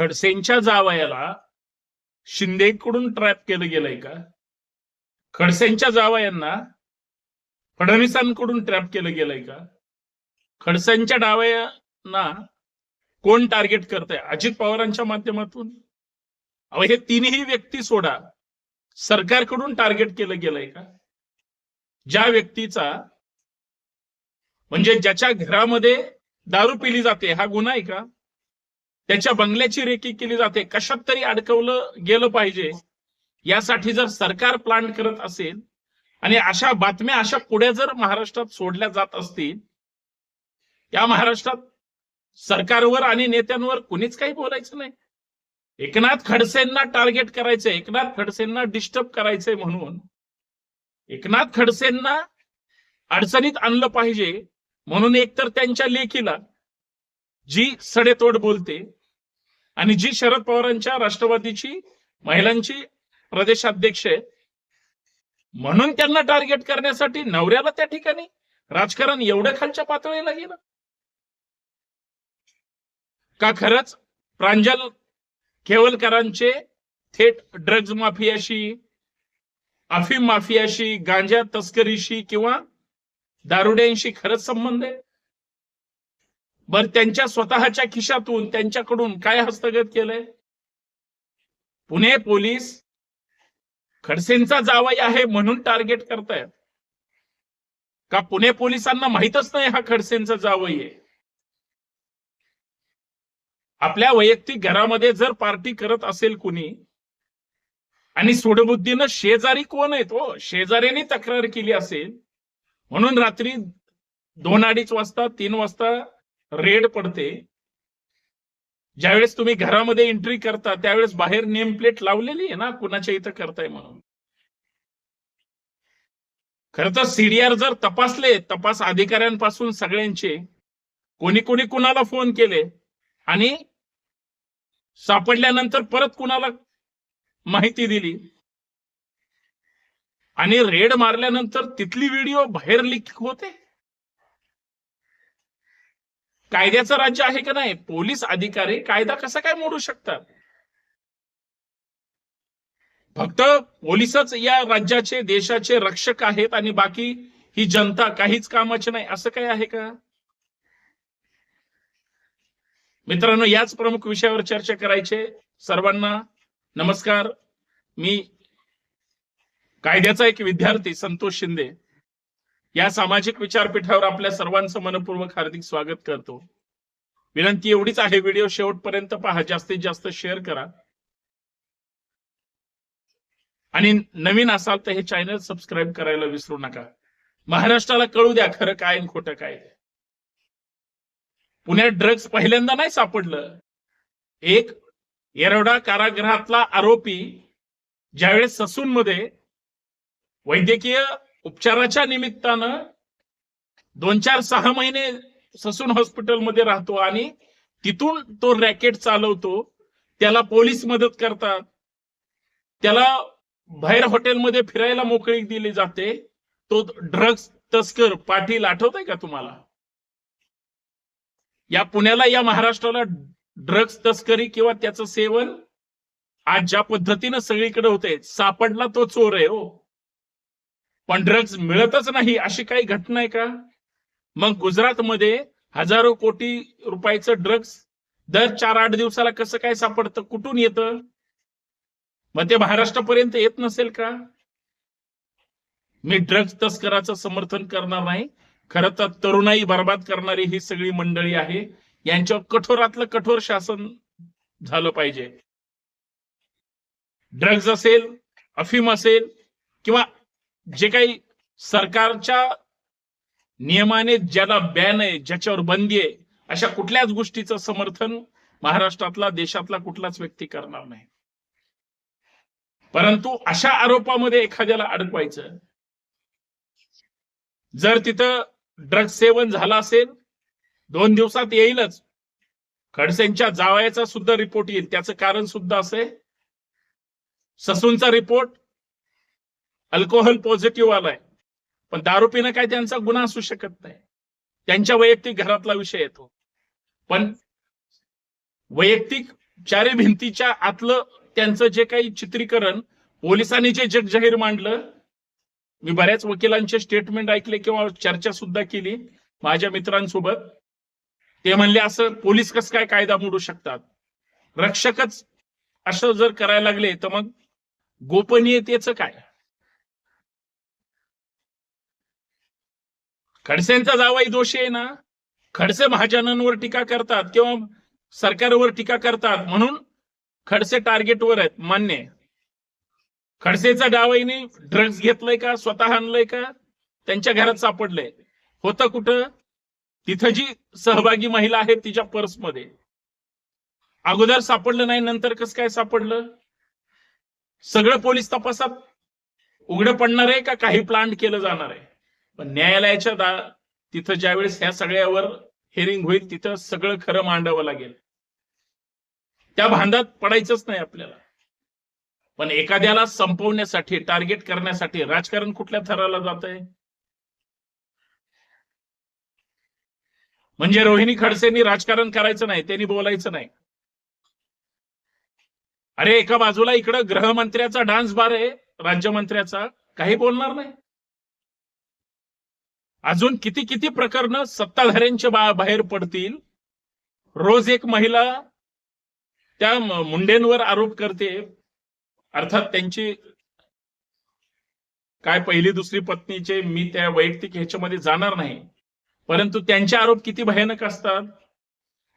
खडसेंच्या जावयाला शिंदेकडून ट्रॅप केलं गेलंय का? खडसेंच्या जावयांना फडणवीसांकडून ट्रॅप केलं गेलंय का? खडसेंच्या डावयांना कोण टार्गेट करतंय? अजित पवारांच्या माध्यमातून? अहो हे तिन्ही व्यक्ती सोडा. सरकारकडून टार्गेट केलं गेलंय का? ज्या व्यक्तीचा म्हणजे ज्याच्या घरामध्ये दारू पिली जाते हा गुन्हा आहे का? त्याच्या बंगल्याची रेकी केली जाते. कशात तरी अडकवलं गेलं पाहिजे. यासाठी जर सरकार प्लान करत असेल आणि अशा बातम्या अशा पुढे जर महाराष्ट्रात सोडल्या जात असतील या महाराष्ट्रात सरकारवर आणि नेत्यांवर कुणीच काही बोलायचं नाही. एकनाथ खडसेंना टार्गेट करायचंय. एकनाथ खडसेंना डिस्टर्ब करायचंय म्हणून. एकनाथ खडसेंना अडचणीत आणलं पाहिजे म्हणून एकतर त्यांच्या लेखीला जी सडेतोड बोलते आणि जी शरद पवारांच्या राष्ट्रवादीची महिलांची प्रदेशाध्यक्ष आहे म्हणून त्यांना टार्गेट करण्यासाठी नवऱ्याला त्या ठिकाणी राजकारण एवढ्या खालच्या पातळीला गेलं. का खरंच प्रांजल केवलकरांचे थेट ड्रग्ज माफियाशी अफीम माफियाशी गांजा तस्करीशी किंवा दारुड्यांशी खरंच संबंध आहे? बर त्यांच्या स्वतःच्या खिशातून त्यांच्याकडून काय हस्तगत केलंय? पुणे पोलीस खडसेंचा जावाई आहे म्हणून टार्गेट करतायत. का पुणे पोलिसांना माहीतच नाही हा खडसेंचा जावई आहे? आपल्या वैयक्तिक घरामध्ये जर पार्टी करत असेल कुणी आणि सुडबुद्धीनं शेजारी कोण आहेत? हो शेजाऱ्याने तक्रार केली असेल म्हणून रात्री दोन अडीच वाजता तीन वाजता रेड पडते. ज्यावेळेस तुम्ही घरामध्ये एंट्री करता त्यावेळेस बाहेर नेम प्लेट लावलेली आहे ना कुणाच्या इथं करताय म्हणून. खर तर सीडीआर जर तपासले तपास अधिकाऱ्यांपासून सगळ्यांचे. कोणी कोणी कुणाला फोन केले? आणि सापडल्यानंतर परत कुणाला माहिती दिली? आणि रेड मारल्यानंतर तिथली व्हिडिओ बाहेर लिक होते? कायद्याचं राज्य आहे का नाही? पोलीस अधिकारी कायदा कसा काय मोडू शकतात? फक्त पोलीसच या राज्याचे देशाचे रक्षक आहेत आणि बाकी ही जनता काहीच कामाची नाही. असं काय आहे का? मित्रांनो याच प्रमुख विषयावर चर्चा करायचे. सर्वांना नमस्कार. मी कायद्याचा एक विद्यार्थी संतोष शिंदे. या सामाजिक विचारपीठावर आपल्या सर्वांचं मनपूर्वक हार्दिक स्वागत करतो. विनंती एवढीच आहे व्हिडिओ शेवटपर्यंत पहा जास्तीत जास्त शेअर करा. आणि नवीन असाल तर हे चॅनल सबस्क्राईब करायला विसरू नका. महाराष्ट्राला कळू द्या खरं काय आणि खोटं काय. पुण्यात ड्रग्ज पहिल्यांदा नाही सापडलं. एक येरवडा कारागृहातला आरोपी ज्यावेळेस ससूनमध्ये वैद्यकीय उपचाराच्या निमित्तानं दोन चार सहा महिने ससून हॉस्पिटलमध्ये राहतो आणि तिथून तो रॅकेट चालवतो त्याला पोलीस मदत करतात त्याला बाहेर हॉटेलमध्ये फिरायला मोकळीक दिली जाते तो ड्रग्स तस्कर पाटील आठवत का तुम्हाला? या पुण्याला या महाराष्ट्राला ड्रग्स तस्करी किंवा त्याचं सेवन आज ज्या पद्धतीनं सगळीकडे होते सापडला तो चोर आहे हो. पण ड्रग्ज मिळतच नाही अशी काही घटना आहे का? मग गुजरातमध्ये हजारो कोटी रुपयाचं ड्रग्ज दर चार आठ दिवसाला कसं काय सापडतं? कुठून येतं? मग ते महाराष्ट्रापर्यंत येत नसेल का? मी ड्रग्ज तस्कराचं समर्थन करणार नाही. खरं तर तरुणाई बर्बाद करणारी ही सगळी मंडळी आहे. यांच्यावर कठोरातलं कठोर शासन झालं पाहिजे. ड्रग्ज असेल अफीम असेल किंवा जे काही सरकारच्या नियमाने ज्याला बॅन आहे ज्याच्यावर बंदी आहे अशा कुठल्याच गोष्टीचं समर्थन महाराष्ट्रातला देशातला कुठलाच व्यक्ती करणार नाही. परंतु अशा आरोपामध्ये एखाद्याला अडकवायचं जर तिथं ड्रग सेवन झालं असेल दोन दिवसात येईलच. खडसेंच्या जावयाचा सुद्धा रिपोर्ट येईल. त्याचं कारण सुद्धा असे ससूनचा रिपोर्ट अल्कोहोल पॉझिटिव्ह आलाय. पण दारू पिणं काय त्यांचा गुन्हा असू शकत नाही. त्यांच्या वैयक्तिक घरातला विषय येतो. पण वैयक्तिक चारी भिंतीच्या आतलं त्यांचं जे काही चित्रीकरण पोलिसांनी जे जग जाहीर मांडलं मी बऱ्याच वकिलांचे स्टेटमेंट ऐकले किंवा चर्चा सुद्धा केली माझ्या मित्रांसोबत. ते म्हणले असं पोलीस कस काय कायदा मोडू शकतात? रक्षकच असं जर करायला लागले तर मग गोपनीयतेचं काय? खडसेंचा जावाई दोषी आहे ना? खडसे महाजनांवर टीका करतात किंवा सरकारवर टीका करतात म्हणून खडसे टार्गेटवर आहेत मान्य खडसेचा डावाईने ड्रग्ज घेतलंय का? स्वतः आणलंय का? त्यांच्या घरात सापडलंय. होतं कुठं? तिथं जी सहभागी महिला आहे तिच्या पर्समध्ये अगोदर सापडलं नाही नंतर कसं काय सापडलं? सगळं पोलीस तपासात उघडं पडणार आहे का? काही प्लांट केलं जाणार आहे? पण न्यायालयाच्या दा तिथं ज्यावेळेस ह्या सगळ्यावर हेरिंग होईल तिथं सगळं खरं मांडावं लागेल. त्या भांडात पडायचंच नाही आपल्याला. पण एखाद्याला संपवण्यासाठी टार्गेट करण्यासाठी राजकारण कुठल्या थराला जात आहे म्हणजे रोहिणी खडसेंनी राजकारण करायचं नाही त्यांनी बोलायचं नाही. अरे एका बाजूला इकडं गृहमंत्र्याचा डान्स बार आहे राज्यमंत्र्याचा काही बोलणार नाही. अजून किती किती प्रकरण सत्ताधाऱ्यांच्या बाहेर पडतील? रोज एक महिला त्या मुंडेंवर आरोप करते. अर्थात त्यांची काय पहिली दुसरी पत्नीचे मी त्या वैयक्तिक ह्याच्यामध्ये जाणार नाही. परंतु त्यांचे आरोप किती भयानक असतात?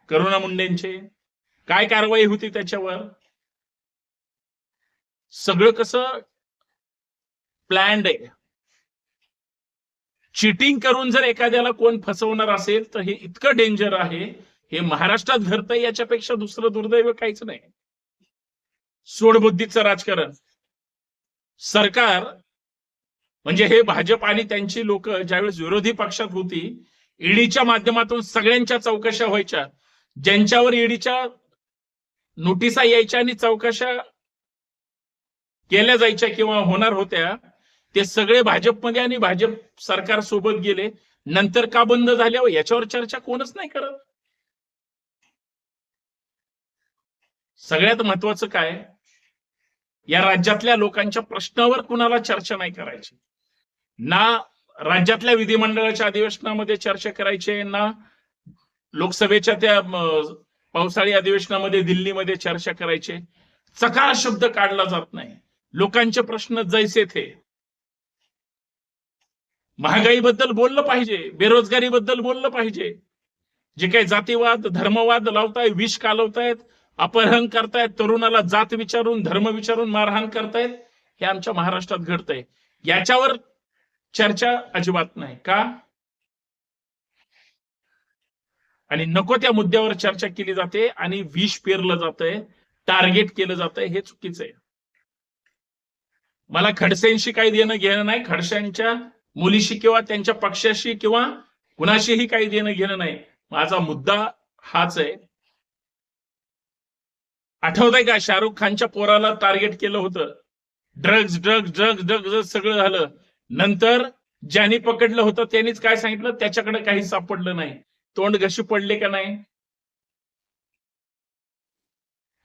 करुणा मुंडेंचे. काय कारवाई होती त्याच्यावर? सगळं कसं प्लॅन्ड आहे. चिटिंग करून जर एखाद्याला कोण फसवणार असेल तर हे इतकं डेंजर आहे. हे महाराष्ट्रात घडतंय याच्यापेक्षा दुसरं दुर्दैव काहीच नाही. सोडबुद्धीचं राजकारण. सरकार म्हणजे हे भाजप आणि त्यांची लोक ज्यावेळेस विरोधी पक्षात होती ईडीच्या माध्यमातून सगळ्यांच्या चौकशा व्हायच्या. ज्यांच्यावर ईडीच्या नोटिसा यायच्या आणि चौकशा केल्या जायच्या किंवा होणार होत्या ते सगळे भाजपमध्ये आणि भाजप सरकार सोबत गेले. नंतर का बंद झाल्यावर याच्यावर चर्चा कोणच नाही करत. सगळ्यात महत्वाचं काय? या राज्यातल्या लोकांच्या प्रश्नावर कुणाला चर्चा नाही करायची? ना राज्यातल्या विधिमंडळाच्या अधिवेशनामध्ये चर्चा करायची ना लोकसभेच्या त्या पावसाळी अधिवेशनामध्ये दिल्लीमध्ये चर्चा करायची. चकार शब्द काढला जात नाही. लोकांचे प्रश्न जैसे थे. महागाईबद्दल बोललं पाहिजे बेरोजगारीबद्दल बोललं पाहिजे. जे काही जातीवाद धर्मवाद लावताय विष कालवतायत अपहरण करतायत तरुणाला जात विचारून धर्म विचारून मारहाण करतायत हे आमच्या महाराष्ट्रात घडतंय. याच्यावर चर्चा अजिबात नाही. का? आणि नको त्या मुद्द्यावर चर्चा केली जाते आणि विष पेरलं जातंय टार्गेट केलं जातंय हे चुकीचं आहे. मला खडसेंशी काही देणं घेणं नाही खडसेंच्या मुलीशी किंवा त्यांच्या पक्षाशी किंवा कुणाशीही काही देणं घेणं नाही. माझा मुद्दा हाच आहे. आठवत आहे का? शाहरुख खानच्या पोराला टार्गेट केलं होतं. ड्रग्ज ड्रग्ज ड्रग्ज ड्रग्ज सगळं झालं. नंतर ज्यांनी पकडलं होतं त्यांनीच काय सांगितलं? त्याच्याकडे काही सापडलं नाही. तोंड घशी पडले का नाही?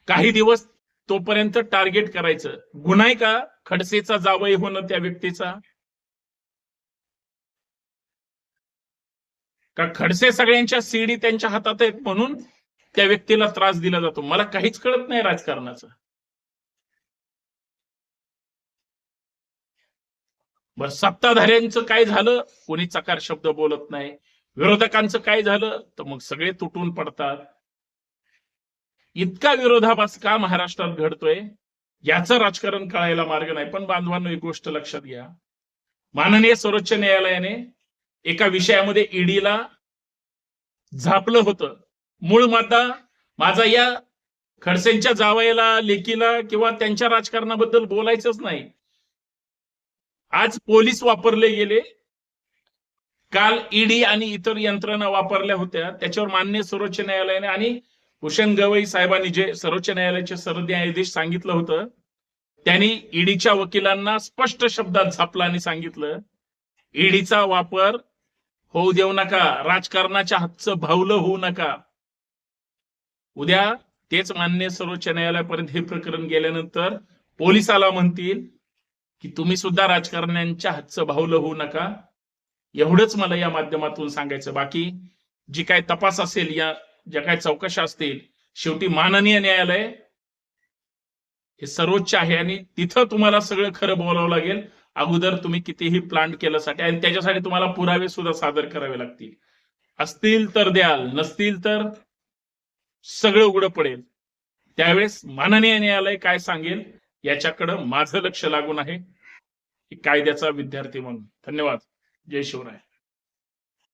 काही दिवस तोपर्यंत टार्गेट करायचं. गुन्हा आहे का? खडसेचा जावई होणं त्या व्यक्तीचा? का खडसे सगळ्यांच्या सीडी त्यांच्या हातात आहेत म्हणून त्या व्यक्तीला त्रास दिला जातो. मला काहीच कळत नाही राजकारणाचं. बर सत्ताधाऱ्यांचं काय झालं? कोणी चकार शब्द बोलत नाही. विरोधकांचं काय झालं? तर मग सगळे तुटून पडतात. इतका विरोधाभास का महाराष्ट्रात घडतोय? याचं राजकारण कळायला मार्ग नाही. पण बांधवांनो एक गोष्ट लक्षात घ्या. माननीय सर्वोच्च न्यायालयाने एका विषयामध्ये ईडीला झापलं होतं. मूळ माता माझा या खडसेंच्या जावयाला लेकीला किंवा त्यांच्या राजकारणाबद्दल बोलायचंच नाही. आज पोलीस वापरले गेले. काल ईडी आणि इतर यंत्रणा वापरल्या होत्या. त्याच्यावर मान्य सर्वोच्च न्यायालयाने आणि भूषण गवई साहेबांनी जे सर्वोच्च न्यायालयाचे सरन्यायाधीश सांगितलं होतं त्यांनी ईडीच्या वकिलांना स्पष्ट शब्दात झापला आणि सांगितलं ईडीचा वापर होऊ देऊ नका राजकारणाच्या हातचं भावलं होऊ नका. उद्या तेच मान्य सर्वोच्च न्यायालयापर्यंत हे प्रकरण गेल्यानंतर पोलिसाला म्हणतील की तुम्ही सुद्धा राजकारण्यांच्या हातचं भावलं होऊ नका. एवढंच मला या माध्यमातून सांगायचं. बाकी जी काय तपास असेल या ज्या काय चौकशा असतील शेवटी माननीय न्यायालय हे सर्वोच्च आहे आणि तिथं तुम्हाला सगळं खरं बोलावं लागेल. अगोदर तुम्ही कितीही प्लांट केल्यासाठी आणि त्याच्यासाठी तुम्हाला पुरावे सुद्धा सादर करावे लागतील. असतील तर द्याल नसतील तर सगळं उघडं पडेल. त्यावेळेस माननीय न्यायालय काय सांगेल याच्याकडं माझं लक्ष लागून आहे. कायद्याचा विद्यार्थी म्हणून. धन्यवाद. जय शिवराय.